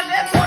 Hallelujah.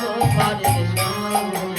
সঙ্গে